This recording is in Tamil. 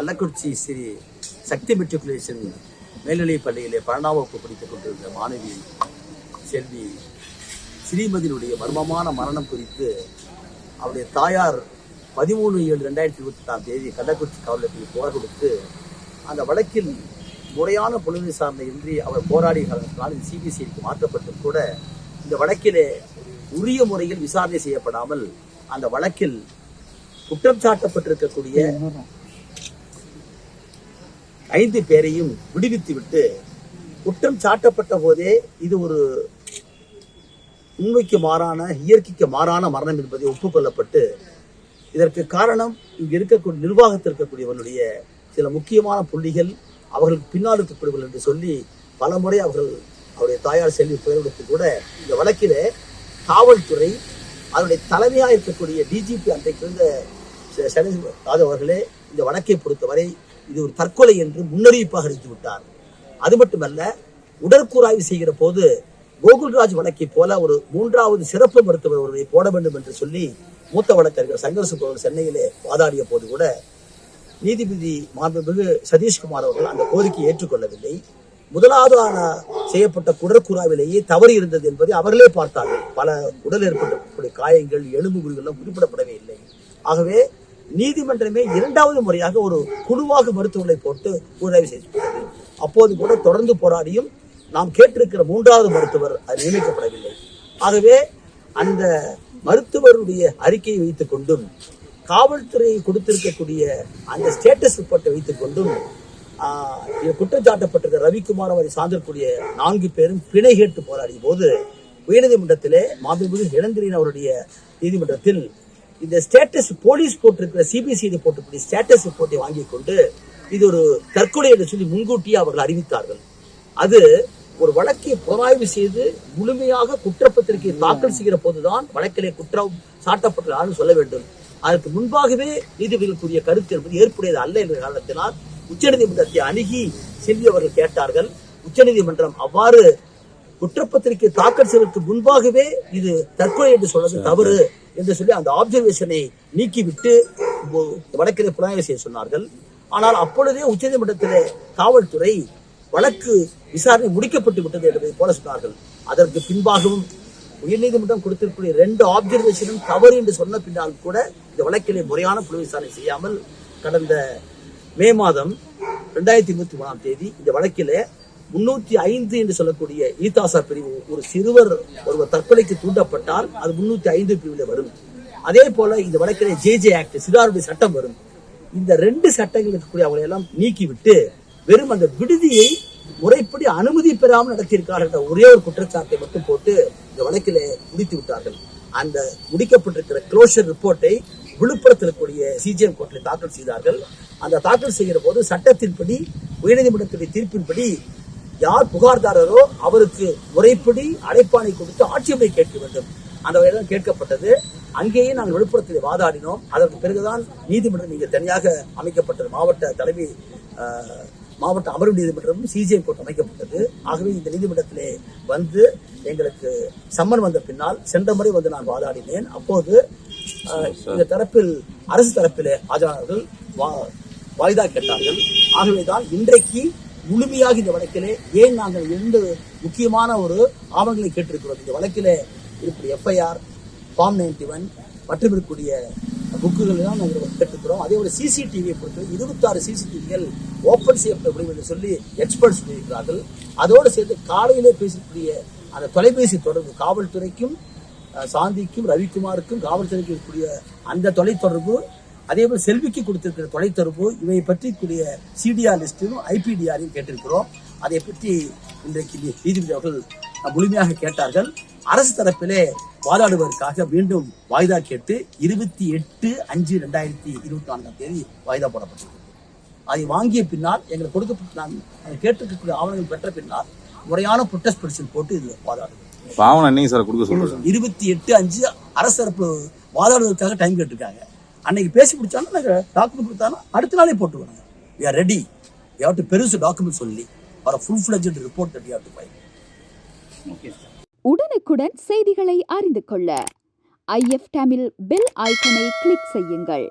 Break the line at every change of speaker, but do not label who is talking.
கள்ளக்குறிச்சி ஸ்ரீ சக்தி மெட்ரிகுலேஷன் மேல்நிலைப் பள்ளியிலே பன்னெண்டாம் வகுப்பு படித்துக் கொண்டிருந்த மாணவி செல்வி ஸ்ரீமதியினுடைய மர்மமான மரணம் குறித்து அவருடைய தாயார் பதிமூணு ஏழு ரெண்டாயிரத்தி இருபத்தி எட்டாம் தேதி கள்ளக்குறிச்சி காவலத்தில் புகார் கொடுத்து அந்த வழக்கில் முறையான புலன் விசாரணை இன்றி அவர் போராடிய காரணத்தினால் இது சிபிசிஐக்கு மாற்றப்பட்டும் கூட இந்த வழக்கிலே உரிய முறையில் விசாரணை செய்யப்படாமல் அந்த வழக்கில் குற்றம் சாட்டப்பட்டிருக்கக்கூடிய ஐந்து பேரையும் விடுவித்துவிட்டு குற்றம் சாட்டப்பட்ட போதே இது ஒரு உண்மைக்கு மாறான இயற்கைக்கு மாறான மரணம் என்பதை ஒப்புக்கொள்ளப்பட்டு இதற்கு காரணம் இங்கு இருக்கக்கூடிய நிர்வாகத்தில் இருக்கக்கூடியவனுடைய சில முக்கியமான புள்ளிகள் அவர்களுக்கு பின்னால் இருக்கக்கூடியவர்கள் என்று சொல்லி பல முறை அவர்கள் அவருடைய தாயார் செல்வி பெயரெடுத்து கூட இந்த வழக்கில் காவல்துறை அதனுடைய தலைமையாக இருக்கக்கூடிய டிஜிபி அன்றைக்கு இருந்த சனி அவர்களே இந்த வழக்கை பொறுத்தவரை இது ஒரு தற்கொலை என்று முன்னறிவிப்பாக அறிவித்து விட்டார். அது மட்டுமல்ல உடற்கூறாய்வு செய்கிற போது கோகுல்ராஜ் வழக்கை போல ஒரு மூன்றாவது சிறப்பு மருத்துவர் ஒருவரை போட வேண்டும் என்று சொல்லி மூத்த வழக்கறிஞர் சங்கர் சுப்பவர் சென்னையிலே வாதாடிய போது கூட நீதிபதி மாண்புமிகு சதீஷ்குமார் அவர்கள் அந்த கோரிக்கையை ஏற்றுக்கொள்ளவில்லை. முதலாவதான செய்யப்பட்ட குடற்குறாவிலேயே தவறு இருந்தது என்பதை அவர்களே பார்த்தார்கள். பல உடல் ஏற்பட்டக்கூடிய காயங்கள் எலும்பு குறிகள்லாம் குறிப்பிடப்படவே இல்லை. ஆகவே நீதிமன்றமே இரண்டாவது முறையாக ஒரு குழுவாக மருத்துவர்களை போட்டு உதவி செய்து அப்போது கூட தொடர்ந்து போராடியும் நாம் கேட்டிருக்கிற மூன்றாவது மருத்துவர் அது நியமிக்கப்படவில்லை. ஆகவே அந்த மருத்துவருடைய அறிக்கையை வைத்துக் கொண்டும் காவல்துறை கொடுத்திருக்கக்கூடிய அந்த ஸ்டேட்டஸ் ரிப்போர்ட்டை வைத்துக் கொண்டும் ஆஹ், குற்றம் ரவிக்குமார் அவரை சார்ந்திருக்கக்கூடிய நான்கு பேரும் பிணை கேட்டு போராடிய போது உயர்நீதிமன்றத்திலே மாண்புமிகு இளந்திரின் அவருடைய நீதிமன்றத்தில் இந்த ஸ்டேட்டஸ் போலீஸ் போட்டிருக்கிற சிபிசிஐடி போட்டிருக்கிற ஸ்டேட்டஸ் ரிப்போர்ட்டை வாங்கிக் கொண்டு இது ஒரு தற்கொலை என்று சொல்லி முன்கூட்டியே அவர்கள் அறிவித்தார்கள். அது ஒரு வழக்கை புலனாய்வு செய்து முழுமையாக குற்றப்பத்திரிகை தாக்கல் செய்கிற போதுதான் வழக்கிலே குற்றம் சாட்டப்பட்டதான்னு சொல்ல வேண்டும். அதற்கு முன்பாகவே நீதிபதிகள் கூறிய கருத்து என்பது ஏற்புடையது அல்ல என்ற காரணத்தினால் உச்சநீதிமன்றத்தை அணுகி செல்வி அவர்கள் கேட்டார்கள் உச்சநீதிமன்றம் அவ்வாறு குற்றப்பத்திரிகை தாக்கல் செய்வதற்கு முன்பாகவே இது தற்கொலை என்று சொல்வது தவறு. என்று சொல்லி அந்த ஆப்சர்வேஷனை நீக்கிவிட்டு இப்போ புலனாய்வு செய்ய சொன்னார்கள். ஆனால் அப்பொழுதே உச்சநீதிமன்றத்திலே காவல்துறை வழக்கு விசாரணை முடிக்கப்பட்டு விட்டது என்பதை போல சொன்னார்கள். அதற்கு பின்பாகவும் உயர்நீதிமன்றம் கொடுத்திருக்கக்கூடிய ரெண்டு ஆப்சர்வேஷனும் தவறு என்று சொன்ன பின்னால் கூட இந்த வழக்கிலே முறையான புலன் விசாரணை செய்யாமல் கடந்த மே மாதம் ரெண்டாயிரத்தி இருபத்தி மூணாம் தேதி இந்த வழக்கிலே முன்னூத்தி ஐந்து என்று சொல்லக்கூடிய ஈதாசா பிரிவு ஒரு சிறுவர் ஒருவர் தற்கொலைக்கு தூண்டப்பட்டால் அது முன்னூத்தி ஐந்து பிரிவில் வரும். அதே போல இந்த வழக்கிலே ஜே ஜே ஆக்ட் சிறாருடைய சட்டம் வரும். இந்த ரெண்டு சட்டங்கள் இருக்கக்கூடிய அவங்களை எல்லாம் நீக்கிவிட்டு வெறும் அந்த விடுதியை முறைப்படி அனுமதி பெறாமல் நடத்தியிருக்கார்கள் என்ற ஒரே ஒரு குற்றச்சாட்டை மட்டும் போட்டு இந்த வழக்கிலே முடித்து விட்டார்கள். அந்த முடிக்கப்பட்டிருக்கிற க்ளோஷர் ரிப்போர்ட்டை விழுப்புரத்தில் இருக்கக்கூடிய சிஜிஎம் கோர்ட்டில் தாக்கல் செய்தார்கள். அந்த தாக்கல் செய்கிற போது சட்டத்தின்படி உயர்நீதிமன்றத்துடைய தீர்ப்பின்படி யார் புகார்தாரரோ அவருக்கு முறைப்படி அழைப்பாணை கொடுத்து ஆட்சேபனை கேட்க வேண்டும். அந்த வகையில் கேட்கப்பட்டது. அங்கேயே நாங்கள் விழுப்புரத்தில் வாதாடினோம். அதற்கு பிறகுதான் நீதிமன்றம் இங்கே தனியாக அமைக்கப்பட்டது மாவட்ட தலைமை மாவட்ட அமர்வு நீதிமன்றமும் சிஜிஐ கோர்ட் அமைக்கப்பட்டது. ஆகவே இந்த நீதிமன்றத்திலே வந்து எங்களுக்கு சம்மன் வந்த பின்னால் சென்ற முறை வந்து நான் வாதாடினேன். அப்போது அஹ், இந்த தரப்பில் அரசு தரப்பிலே ஆஜரானவர்கள் வா- வாய்தா கேட்டார்கள். ஆகவேதான் இன்றைக்கு முழுமையாக இந்த வழக்கிலே ஏன் நாங்கள் இரண்டு முக்கியமான ஒரு ஆவணங்களை கேட்டிருக்கிறோம்? இந்த வழக்கிலே இருக்கக்கூடிய எஃப்ஐஆர் ஃபார்ம் நைன்டி ஒன் மற்றும் இருக்கக்கூடிய புக்குகள் தான் நாங்கள் கேட்டிருக்கிறோம். அதே ஒரு சிசிடிவியை பொறுத்து இருபத்தாறு சிசிடிவிகள் ஓப்பன் செய்யப்பட முடியும் என்று சொல்லி எக்ஸ்பர்ட்ஸ் சொல்லியிருக்கிறார்கள் அதோடு சேர்த்து காலையிலே பேசக்கூடிய அந்த தொலைபேசி தொடர்பு காவல்துறைக்கும் சாந்திக்கும் ரவிக்குமாருக்கும் காவல்துறைக்கும் இருக்கக்கூடிய அந்த தொலைத்தொடர்பு அதே போல் செல்விக்கு கொடுத்திருக்கிற தொலைத்தொடர்பு இவை பற்றி கூடிய சிடிஆர் லிஸ்டும் ஐபிடிஆரையும் கேட்டிருக்கிறோம். அதை பற்றி இன்றைக்கு நீதிபதி அவர்கள் முழுமையாக கேட்டார்கள். அரசு தரப்பிலே வாதாடுவதற்காக மீண்டும் வாய்தா கேட்டு இருபத்தி எட்டு அஞ்சு ரெண்டாயிரத்தி இருபத்தி நான்காம் தேதி வாய்தா போடப்பட்டது அதை வாங்கிய பின்னால் எங்களுக்கு நான் நாங்கள் கேட்டிருக்கக்கூடிய ஆவணங்கள் பெற்ற பின்னால் முறையான புட்டஸ் பெடிஷன் போட்டு இது வாதாடுவோம்.
என்னைக்கு சார் கொடுக்க சொல்றேன்
இருபத்தி எட்டு அஞ்சு அரசு தரப்பு வாதாடுவதற்காக டைம் கேட்டிருக்காங்க. அன்னைக்கு பேசி முடிச்சாலும் நாங்கள் டாக்குமெண்ட் கொடுத்தாலும் அடுத்த நாளே போட்டு வராங்க we are ready we have to பெருசு டாக்குமெண்ட் சொல்லி for full fledged report that you have to file
உடனுக்குடன் செய்திகளை அறிந்து கொள்ள ஐஎஃப் தமிழ் பெல் ஐக்கனை கிளிக் செய்யுங்கள்.